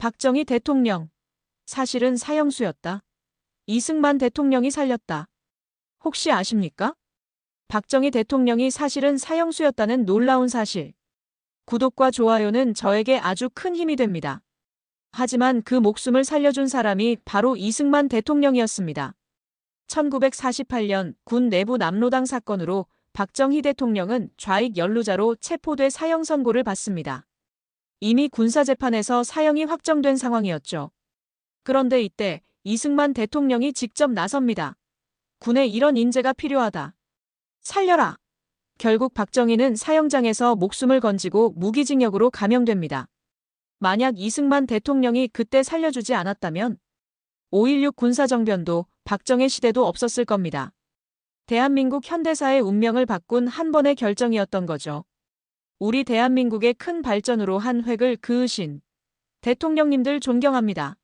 박정희 대통령. 사실은 사형수였다. 이승만 대통령이 살렸다. 혹시 아십니까? 박정희 대통령이 사실은 사형수였다는 놀라운 사실. 구독과 좋아요는 저에게 아주 큰 힘이 됩니다. 하지만 그 목숨을 살려준 사람이 바로 이승만 대통령이었습니다. 1948년 군 내부 남로당 사건으로 박정희 대통령은 좌익 연루자로 체포돼 사형 선고를 받습니다. 이미 군사재판에서 사형이 확정된 상황이었죠. 그런데 이때 이승만 대통령이 직접 나섭니다. 군에 이런 인재가 필요하다. 살려라. 결국 박정희는 사형장에서 목숨을 건지고 무기징역으로 감형됩니다. 만약 이승만 대통령이 그때 살려주지 않았다면 5.16 군사정변도 박정희 시대도 없었을 겁니다. 대한민국 현대사의 운명을 바꾼 한 번의 결정이었던 거죠. 우리 대한민국의 큰 발전으로 한 획을 그으신 대통령님들 존경합니다.